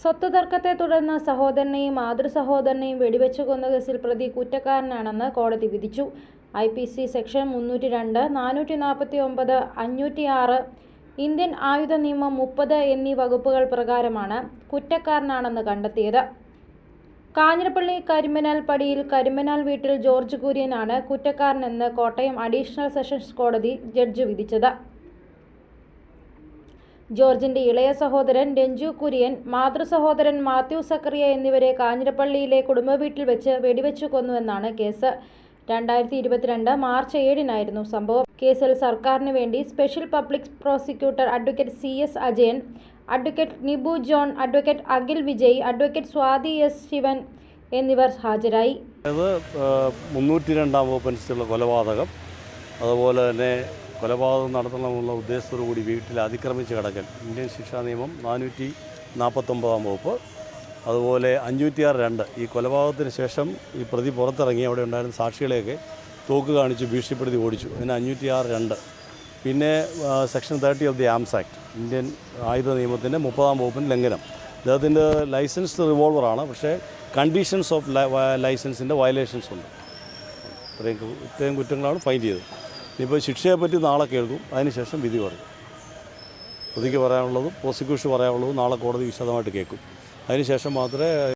സ്വത്ത് തർക്കത്തെ തുടർന്ന് സഹോദരനെയും മാതൃ സഹോദരനെയും വെടിവെച്ചു കൊന്ന കേസിൽ പ്രതി കുറ്റക്കാരനാണെന്ന് കോടതി വിധിച്ചു. ഐ പി സി സെക്ഷൻ മുന്നൂറ്റി രണ്ട് നാനൂറ്റി നാൽപ്പത്തി ഒമ്പത് അഞ്ഞൂറ്റി ആറ് ഇന്ത്യൻ ആയുധ നിയമം മുപ്പത് എന്നീ വകുപ്പുകൾ പ്രകാരമാണ് കുറ്റക്കാരനാണെന്ന് കണ്ടെത്തിയത്. കാഞ്ഞിരപ്പള്ളി കരിമനാൽ പടിയിൽ കരിമനാൽ വീട്ടിൽ ജോർജ് കുര്യനാണ് കുറ്റക്കാരനെന്ന് കോട്ടയം അഡീഷണൽ സെഷൻസ് കോടതി ജഡ്ജ് വിധിച്ചത്. ജോർജിന്റെ ഇളയ സഹോദരൻ രഞ്ജു കുര്യൻ മാതൃ സഹോദരൻ മാത്യു സക്കറിയ എന്നിവരെ കാഞ്ഞിരപ്പള്ളിയിലെ കുടുംബവീട്ടിൽ വെച്ച് വെടിവെച്ചു കൊന്നുവെന്നാണ് കേസ്. രണ്ടായിരത്തി ഇരുപത്തിരണ്ട് മാർച്ച് ഏഴിനായിരുന്നു സംഭവം. കേസിൽ സർക്കാരിന് വേണ്ടി special public prosecutor advocate C S Ajayan advocate Nibu John advocate Akhil Vijay advocate Swathi S Sivan എന്നിവർ ഹാജരായി. മുന്നൂറ്റി രണ്ടാം വകുപ്പനുസരിച്ചുള്ള കൊലപാതകം അതുപോലെ തന്നെ കൊലപാതകം നടത്തണമെന്നുള്ള ഉദ്ദേശത്തോടു കൂടി വീട്ടിൽ അതിക്രമിച്ച് കിടക്കൽ. ഇന്ത്യൻ ശിക്ഷാ നിയമം നാനൂറ്റി നാൽപ്പത്തൊമ്പതാം വകുപ്പ്. അതുപോലെ അഞ്ഞൂറ്റിയാറ് രണ്ട് ഈ കൊലപാതകത്തിന് ശേഷം ഈ പ്രതി പുറത്തിറങ്ങി അവിടെ ഉണ്ടായിരുന്ന സാക്ഷികളെയൊക്കെ തോക്ക് കാണിച്ച് ഭീഷണിപ്പെടുത്തി ഓടിച്ചു. അതിന് അഞ്ഞൂറ്റിയാറ് രണ്ട്. പിന്നെ section thirty of the arms act Indian ആയുധ നിയമത്തിന്റെ മുപ്പതാം വകുപ്പിന് ലംഘനം. അദ്ദേഹത്തിന്റെ ലൈസൻസ് റിവോൾവറാണ് പക്ഷേ കണ്ടീഷൻസ് ഓഫ് ലൈസൻസിന്റെ വയലേഷൻസ് ഉണ്ട്. ഇത്രയും ഇത്രയും കുറ്റങ്ങളാണ് ഫൈൻ ചെയ്തത്. ഇനിയിപ്പോൾ ശിക്ഷയെപ്പറ്റി നാളെ കേൾക്കും. അതിനുശേഷം വിധി പറയും. പ്രതിക്ക് പറയാനുള്ളതും പ്രോസിക്യൂഷൻ പറയാനുള്ളതും നാളെ കോടതി വിശദമായിട്ട് കേൾക്കും. അതിനുശേഷം മാത്രമേ